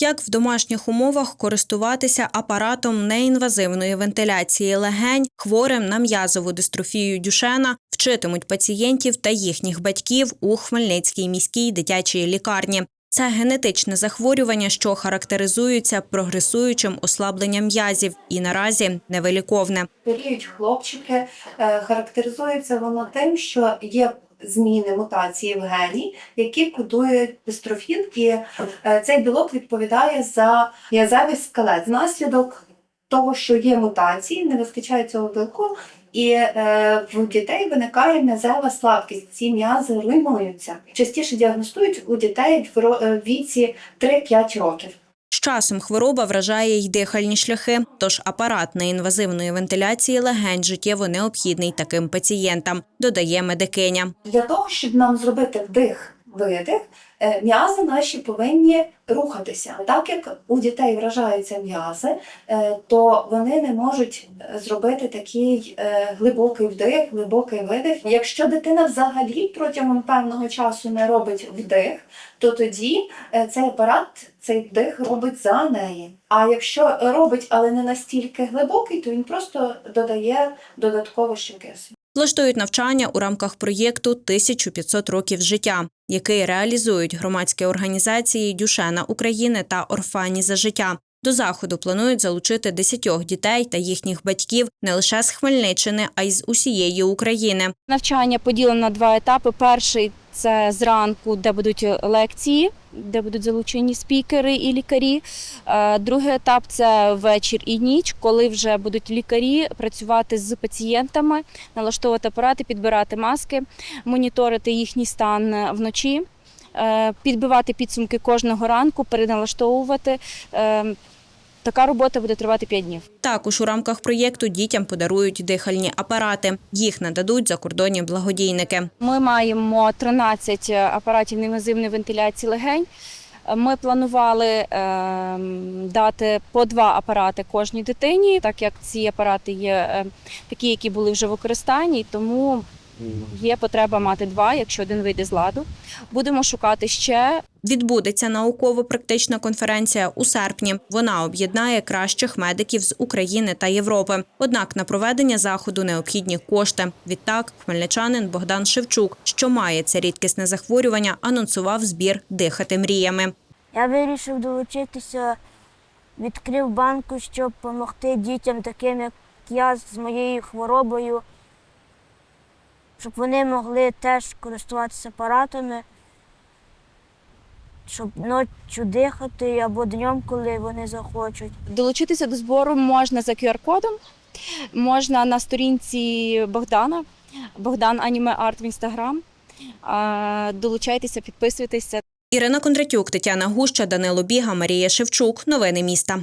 Як в домашніх умовах користуватися апаратом неінвазивної вентиляції легень хворим на м'язову дистрофію Дюшена вчитимуть пацієнтів та їхніх батьків у Хмельницькій міській дитячій лікарні. Це генетичне захворювання, що характеризується прогресуючим ослабленням м'язів і наразі невиліковне. Хворіють хлопчики, е, характеризується воно тим, що є зміни мутації в гені, які кодують дистрофін, і е, цей білок відповідає за м'язевий скелет. Внаслідок того, що є мутації, не вистачає цього білку, і е, в дітей виникає м'язева слабкість. Ці м'язи руйнуються. Частіше діагностують у дітей в е, віці 3-5 років. Часом хвороба вражає й дихальні шляхи, тож апарат неінвазивної вентиляції легень життєво необхідний таким пацієнтам, додає медикиня. Для того, щоб нам зробити вдих, видих, е, м'язи наші повинні рухатися. Так як у дітей вражаються м'язи, е, то вони не можуть зробити такий е, глибокий вдих, глибокий видих. Якщо дитина взагалі протягом певного часу не робить вдих, то тоді цей апарат цей вдих робить за неї. А якщо робить, але не настільки глибокий, то він просто додає додатково ще кисню. Влаштують навчання у рамках проєкту «1500 років життя, який реалізують громадські організації Дюшена України та Орфані за життя. До заходу планують залучити десятьох дітей та їхніх батьків не лише з Хмельниччини, а й з усієї України. Навчання поділено на два етапи. Перший це зранку, де будуть лекції, де будуть залучені спікери і лікарі. Е, Другий етап це вечір і ніч, коли вже будуть лікарі працювати з пацієнтами, налаштовувати апарати, підбирати маски, моніторити їхній стан вночі, е, підбивати підсумки кожного ранку, переналаштовувати. Е, Така робота буде тривати 5 днів. Також у рамках проєкту дітям подарують дихальні апарати. Їх нададуть закордонні благодійники. Ми маємо 13 апаратів неінвазивної вентиляції легень. Ми планували ем, дати по два апарати кожній дитині, так як ці апарати є е, такі, які були вже в використанні, тому є потреба мати два, якщо один вийде з ладу. Будемо шукати ще Відбудеться науково-практична конференція у серпні. Вона об'єднає кращих медиків з України та Європи. Однак на проведення заходу необхідні кошти. Відтак, хмельничанин Богдан Шевчук, що має це рідкісне захворювання, анонсував збір дихати мріями. Я вирішив долучитися, відкрив банку, щоб допомогти дітям, таким як я з моєю хворобою, щоб вони могли теж користуватися апаратами, щоб ночі дихати або днем, коли вони захочуть. долучитися до збору можна за QR-кодом, можна на сторінці Богдана, Богдан Аніме Арт в інстаграм. Долучайтеся, підписуйтеся. Ірина Кондратюк, Тетяна Гуща, Данило Біга, Марія Шевчук. Новини міста.